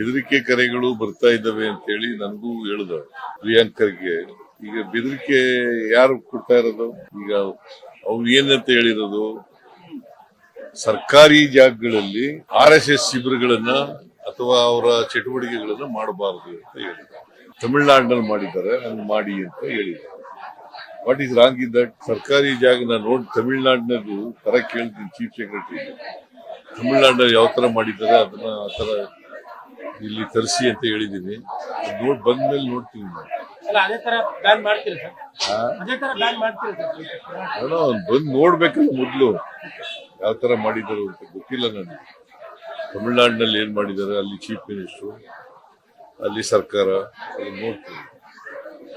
ಬೆದರಿಕೆ ಕರೆಗಳು ಬರ್ತಾ ಇದ್ದಾವೆ ಅಂತ ಹೇಳಿ ನನಗೂ ಹೇಳಿದ ಪ್ರಿಯಾಂಕರ್ಗೆ. ಈಗ ಬೆದರಿಕೆ ಯಾರು ಕೊಡ್ತಾ ಇರೋದು? ಈಗ ಅವ್ರು ಏನಂತ ಹೇಳಿರೋದು? ಸರ್ಕಾರಿ ಜಾಗಗಳಲ್ಲಿ ಆರ್ ಎಸ್ ಎಸ್ ಶಿಬಿರಗಳನ್ನ ಅಥವಾ ಅವರ ಚಟುವಟಿಕೆಗಳನ್ನ ಮಾಡಬಾರದು ಅಂತ ಹೇಳಿದ್ರು. ತಮಿಳ್ನಾಡಿನಲ್ಲಿ ಮಾಡಿದ್ದಾರೆ ನಾನು ಮಾಡಿ ಅಂತ ಹೇಳಿದ್ರು. What is wrong in that ಸರ್ಕಾರಿ ಜಾಗ ನಾನು ನೋಡಿ ತಮಿಳ್ನಾಡಿನದು ತರ ಕೇಳ್ತೀನಿ, ಚೀಫ್ ಸೆಕ್ರೆಟರಿ ತಮಿಳ್ನಾಡಿನಲ್ಲಿ ಯಾವ ತರ ಮಾಡಿದ್ದಾರೆ, ಅದನ್ನ ಆ ತರ ಇಲ್ಲಿ ತರಿಸಿ ಅಂತ ಹೇಳಿದ್ದೀನಿ ನೋಡಿ ಬಂದ ಸರ್? ಅಲ್ಲ ಅವ್ನು ಬಂದ್ ನೋಡ್ಬೇಕಲ್ಲ ಮೊದ್ಲು. ಯಾವ ತರ ಮಾಡಿದರು ಅಂತ ಗೊತ್ತಿಲ್ಲ ನನಗೆ. ತಮಿಳ್ನಾಡಿನಲ್ಲಿ ಏನ್ ಮಾಡಿದ್ದಾರೆ ಅಲ್ಲಿ ಚೀಫ್ ಮಿನಿಸ್ಟರ್ ಅಲ್ಲಿ ಸರ್ಕಾರ ಅಲ್ಲಿ ನೋಡ್ತೀನಿ.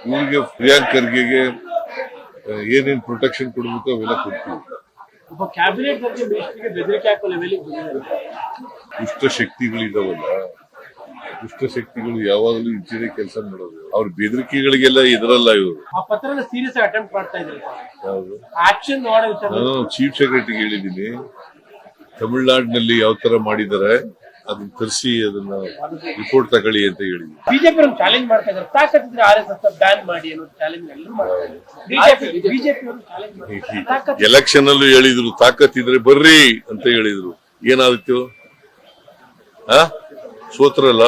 ಇವ್ರಿಗೆ ಪ್ರಿಯಾಂಕ್ ಖರ್ಗೆಗೆ ಏನೇನ್ ಪ್ರೊಟೆಕ್ಷನ್ ಕೊಡ್ಬೇಕು ಅವೆಲ್ಲ ಕೊಡ್ತೀವಿ ದುಷ್ಟ ಶಕ್ತಿಗಳಿದಾವಲ್ಲ. ದುಷ್ಟ ಶಕ್ತಿಗಳು ಯಾವಾಗಲೂ ಇಂಚಿನ ಕೆಲಸ ಮಾಡೋದು ಅವ್ರ ಬೆದರಿಕೆಗಳಿಗೆಲ್ಲ ಇದರಲ್ಲ ಇವರು. ನಾನು ಚೀಫ್ ಸೆಕ್ರೆಟರಿಗೆ ಹೇಳಿದೀನಿ ತಮಿಳುನಾಡಿನಲ್ಲಿ ಯಾವ ತರ ಮಾಡಿದ್ದಾರೆ ಅದನ್ನ ತರಿಸಿ ಅದನ್ನ ರಿಪೋರ್ಟ್ ತಗೊಳ್ಳಿ ಅಂತ ಹೇಳಿ ಬಿಜೆಪಿ ಚಾಲೆಂಜ್ ಮಾಡ್ತಾ ಇದ್ದಾರೆ. ತಾಕತ್ತಿದ್ರೆ ಆರ್ ಎಸ್ ಎಸ್ ಬ್ಯಾನ್ ಮಾಡಿ ಅನ್ನೋ ಚಾಲೆಂಜ್ ಎಲ್ಲರೂ ಮಾಡ್ತಾ ಇದ್ದಾರೆ. ಬಿಜೆಪಿ ಎಲೆಕ್ಷನ್ ಅಲ್ಲೂ ಹೇಳಿದ್ರು ತಾಕತ್ತಿದ್ರೆ ಬರ್ರಿ ಅಂತ ಹೇಳಿದ್ರು. ಏನಾದಿತ್ತು ಆ? ಸೋತ್ರಲ್ಲ?